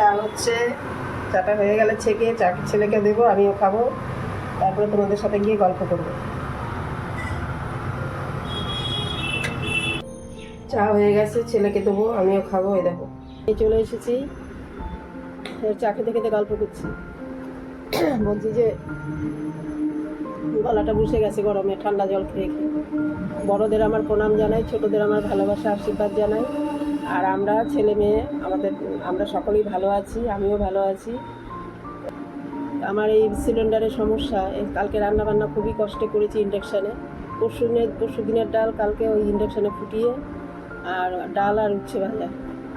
চা হচ্ছে, চাটা হয়ে গেলে ছেঁকে চা ছেলেকে দেবো, আমিও খাব। তারপরে তোমাদের সাথে গিয়ে গল্প করব। চা হয়ে গেছে, ছেলেকে দেবো, আমিও খাব, এই দেখো। এই চলে এসেছি চা খেতে খেতে গল্প করছি। বলছি যে, গলাটা বসে গেছে গরমে, ঠান্ডা জল খেয়ে খেয়ে। বড়দের আমার প্রণাম জানাই, ছোটদের আমার ভালোবাসা, আশীর্বাদ জানাই। আর আমরা ছেলে মেয়ে, আমাদের, আমরা সকলেই ভালো আছি, আমিও ভালো আছি। আমার এই সিলিন্ডারের সমস্যা কালকে রান্না বান্না খুবই কষ্টে করেছি ইন্ডাকশানে। পরশু পরশু দিনের ডাল কালকে ওই ইন্ডাকশানে ফুটিয়ে আর ডাল আর উচ্ছে ভাজা।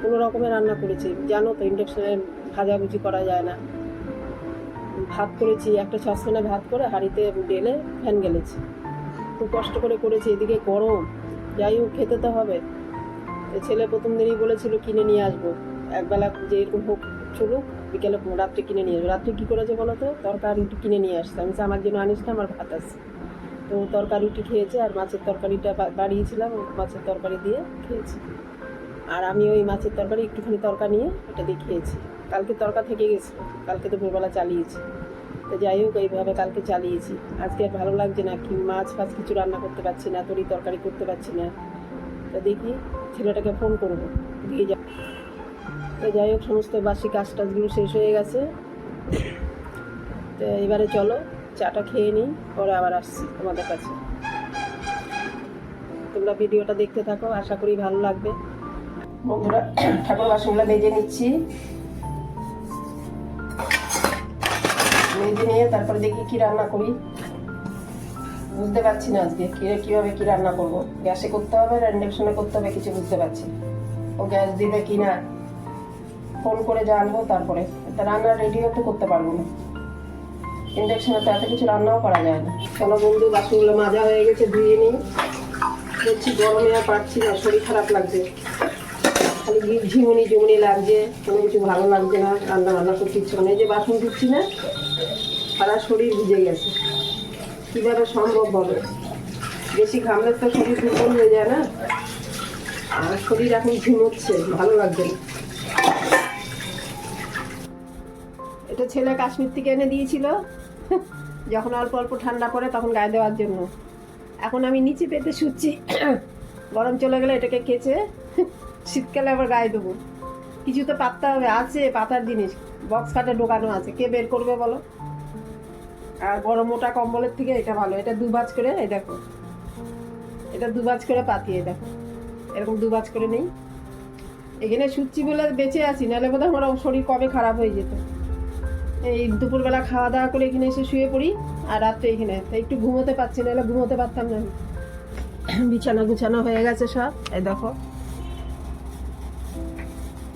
কোনো রকমের রান্না করেছি। জানো তো, ইন্ডাকশানে ভাজাভুজি করা যায় না। ভাত করেছি, একটা সসপ্যানে ভাত করে হাঁড়িতে ডেলে ফ্যান গেলেছি। খুব কষ্ট করে করেছি, এদিকে গরম। যাই হোক, খেতে তো হবে। ছেলে প্রথম দিনই বলেছিল কিনে নিয়ে আসব। একবেলা যে এরকম হোক চলুক, বিকেলে রাত্রে কিনে নিয়ে আসব। রাত্রে কী করেছে বলো তো? তরকারি রুটি কিনে নিয়ে আসছে। আমি আমার জন্য আনিস না, আমার ভাত আছে। তো তরকারি রুটি খেয়েছে আর মাছের তরকারিটা বাড়িয়েছিলাম মাছের তরকারি দিয়ে খেয়েছি। আর আমি ওই মাছের তরকারি একটুখানি তরকা নিয়ে এটা দিয়ে খেয়েছি। কালকে তরকা থেকে গেছে, কালকে তো ভোরবেলা চালিয়েছি। তো যাই হোক, এইভাবে কালকে চালিয়েছি। আজকে আর ভালো লাগছে না, কি মাছ ফাছ কিছু রান্না করতে পারছি না, তরি তরকারি করতে পারছি না। তো দেখি ছেলেটাকে ফোন করব, দিয়ে যা। তো যাই হোক, সমস্ত বাসি কাজ টাজগুলো শেষ হয়ে গেছে। তো এবারে চলো, চাটা খেয়ে নিই, পরে আবার আসছি তোমাদের কাছে। তোমরা ভিডিওটা দেখতে থাকো, আশা করি ভালো লাগবে। বন্ধুরা, ঠাকুর বাসনগুলো বেজে নিচ্ছি। মেজে নিয়ে তারপরে দেখি কি রান্না করি। বুঝতে পারছি না আজকে। কি কীভাবে কি রান্না করব? গ্যাসে করতে হবে না ইন্ডাকশনে করতে হবে, কিছু বুঝতে পারছি। ও গ্যাস দিবে কি না? ফোন করে জানব, তারপরে। তা রান্না রেডিও তো করতে পারব না। ইন্ডাকশনে তো এত কিছু রান্নাও করা যায় না। চলো বন্ধু, বাসনগুলো মাজা হয়ে গেছে, ধুয়ে নিই। দেখছি গরমে আর পারছি না, শরীর খারাপ লাগছে। খালি ঝিমুনি ঝিমুনি লাগছে, কোনো কিছু ভালো লাগছে না রান্না বান্না করতে ইচ্ছে যে বাসন ধুচ্ছি না, সারা শরীর ভিজে গেছে। কীভাবে সম্ভব বলো বেশি ঘামলে তো শরীর দুর্বল হয়ে যায় না? আর শরীর এখন ঝিমোচ্ছে ভালো লাগছে না। এটা ছেলে কাশ্মীর থেকে এনে দিয়েছিল। যখন অল্প অল্প ঠান্ডা পড়ে তখন গায়ে দেওয়ার জন্য। এখন আমি নিচে পেতে শুচ্ছি। গরম চলে গেলে এটাকে কেচে শীতকালে আবার গায়ে দেবো। কিছু তো পাততে হবে, আছে পাতার জিনিস। বক্স কাটে ঢোকানো আছে। কে বের করবে বলো? আর বড় মোটা কম্বলের থেকে এটা ভালো। এটা দু বাজ করে, এই দেখো। এটা দু বাজ করে পাতিয়ে দেখো। এরকম দু বাজ করে নেই। এখানে শুচ্ছি বলে বেঁচে আছি, নাহলে বোধহয় আমার শরীর কবে খারাপ হয়ে যেত। এই দুপুরবেলা খাওয়া দাওয়া করে এখানে এসে শুয়ে পড়ি, আর রাত্রে এখানে। একটু ঘুমোতে পারছি না হলে ঘুমোতে পারতাম না বিছানা গুছানো হয়ে গেছে সব, এই দেখো।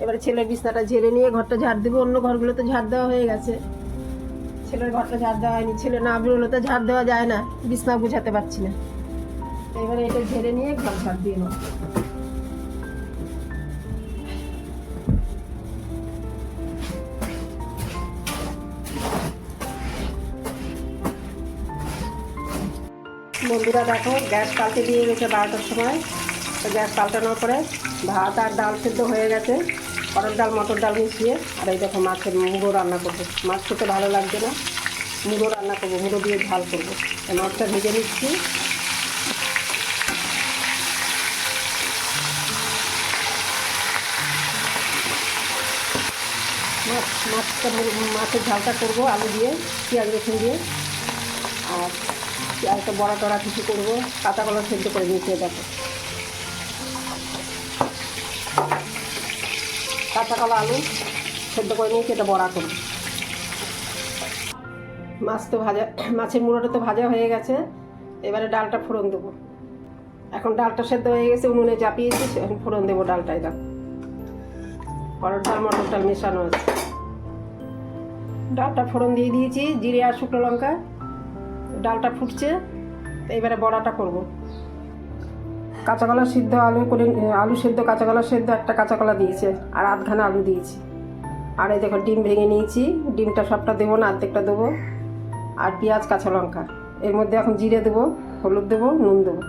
এবারে ছেলের বিছনাটা ঝেড়ে নিয়ে ঘরটা ঝাড় দেবো, অন্য ঘরগুলোতে ঝাড় দেওয়া হয়ে গেছে। ছেলের ঘরটা ঝাড় দেওয়া হয়নি, ছেলে না বেরোলে তো ঝাড় দেওয়া যায় না, বিছনা গুছাতে পারছি না। এবারে এটা ঝেড়ে নিয়ে ঘর ঝাড় দিয়ে নেব। বন্ধুরা দেখো, গ্যাস পাল্টে দিয়ে গেছে বারোটার সময়। তো গ্যাস পাল্টানোর পরে ভাত আর ডাল সেদ্ধ হয়ে গেছে। অরড় ডাল, মটর ডাল মিশিয়ে, আর এই দেখো মাছের মুড়ো রান্না করব। মাছ খেতে ভালো লাগছে না। মুড়ো রান্না করব, মুড়ো দিয়ে ঝাল করব। মাছটা ভেজে নিচ্ছি। মাছ, মাছটা মাছের ঝালটা করব, আলু দিয়ে, পেঁয়াজ রসুন দিয়ে। আর একটা বড়া টড়া কিছু করব, কাঁচা কলা সেদ্ধ করে নিতে দেখো। কাঁচা কলা আলু সেদ্ধ করে নিয়ে সেটা বড়া করব। মাছ তো ভাজা, মাছের মুড়োটা তো ভাজা হয়ে গেছে। এবারে ডালটা ফোড়ন দেবো। এখন ডালটা সেদ্ধ হয়ে গেছে, উনুনে চাপিয়েছি ফোড়ন দেবো ডালটাই দেখো। পরোর ডাল মটর ডাল মেশানো আছে। ডালটা ফোড়ন দিয়ে দিয়েছি, জিরে আর শুকনো লঙ্কা। ডালটা ফুটছে এবারে বড়াটা করব। কাঁচা কলা সিদ্ধ আলু করে আলু সেদ্ধ কাঁচা কলা সেদ্ধ, একটা কাঁচা কলা দিয়েছে, আর আধখানা আলু দিয়েছি। আর এই দেখো ডিম ভেঙে নিয়েছি, ডিমটা সবটা দেবো না অর্ধেকটা দেবো। আর পেঁয়াজ, কাঁচা লঙ্কা, এর মধ্যে এখন জিরে দেবো, হলুদ দেবো, নুন দেবো।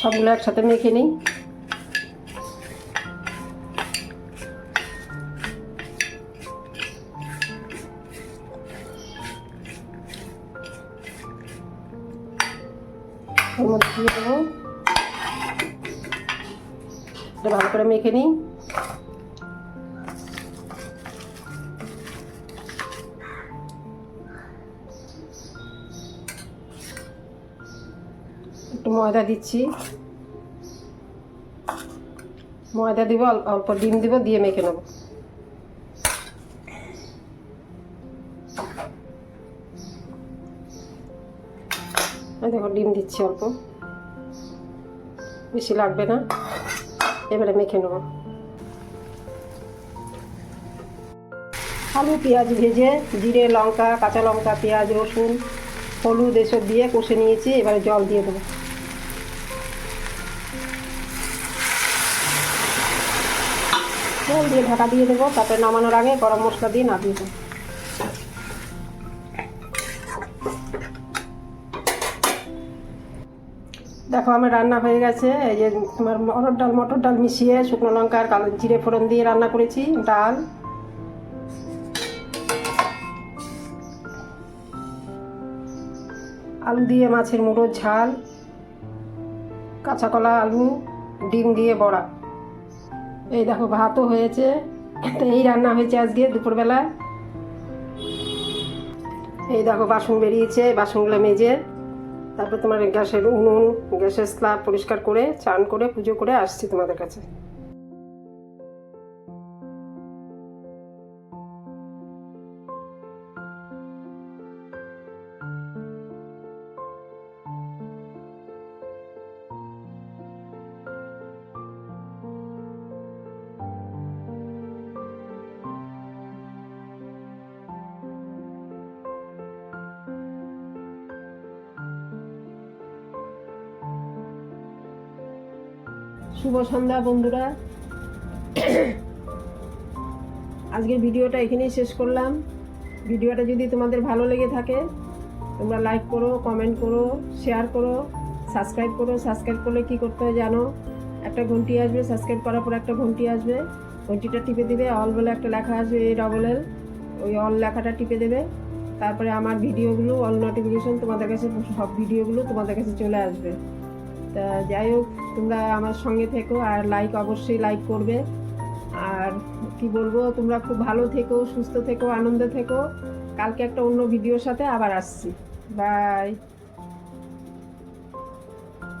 সবগুলো একসাথে মেখে নিই। এটা ভালো করে মেখে নিই। একটু ময়দা দিচ্ছি। ময়দা দিব অল্প ডিম দিব, দিয়ে মেখে নেব। দেখো, ডিম দিচ্ছি অল্প। বেশি লাগবে না। এবারে মেখে নেব। আলু, পেঁয়াজ ভেজে, জিরে, লঙ্কা, কাঁচা লঙ্কা, পেঁয়াজ, রসুন, হলুদ এসব দিয়ে কষে নিয়েছি, এবারে জল দিয়ে দেবো। জল দিয়ে ঢাকা দিয়ে দেবো, তারপরে নামানোর আগে গরম মশলা দিয়ে নামিয়ে দেবো দেখো, আমার রান্না হয়ে গেছে। এই যে তোমার মটর ডাল মটর ডাল মিশিয়ে শুকনো লঙ্কা আর কালো জিরে ফোড়ন দিয়ে রান্না করেছি, ডাল। আলু দিয়ে মাছের মুড়োর ঝাল। কাঁচা কলা, আলু, ডিম দিয়ে বড়া। এই দেখো, ভাতও হয়েছে। তো এই রান্না হয়েছে আজকে দুপুরবেলা। এই দেখো, বাসন বেরিয়েছে, বাসনগুলো মেজে। তারপর তোমার গ্যাসের উনুন, গ্যাসের স্লাব পরিষ্কার করে, চান করে, পুজো করে আসছি তোমাদের কাছে। শুভ সন্ধ্যা, বন্ধুরা। আজকের ভিডিওটা এখানেই শেষ করলাম। ভিডিওটা যদি তোমাদের ভালো লেগে থাকে, তোমরা লাইক করো কমেন্ট করো শেয়ার করো সাবস্ক্রাইব করো। সাবস্ক্রাইব করলে কি করতে হয় জানো? একটা ঘন্টি আসবে সাবস্ক্রাইব করার পর একটা ঘন্টি আসবে। ঘন্টিটা টিপে দেবে অল বলে একটা লেখা আসবে এ ডবল এল ওই অল লেখাটা টিপে দেবে। তারপরে আমার ভিডিওগুলো অল নোটিফিকেশন তোমাদের কাছে, সব ভিডিওগুলো তোমাদের কাছে চলে আসবে। তা যাই হোক, তোমরা আমার সঙ্গে থেকো আর লাইক অবশ্যই লাইক করবে। আর কি বলব, তোমরা খুব ভালো থেকো, সুস্থ থেকো, আনন্দে থেকো। কালকে একটা অন্য ভিডিওর সাথে আবার আসছি। বাই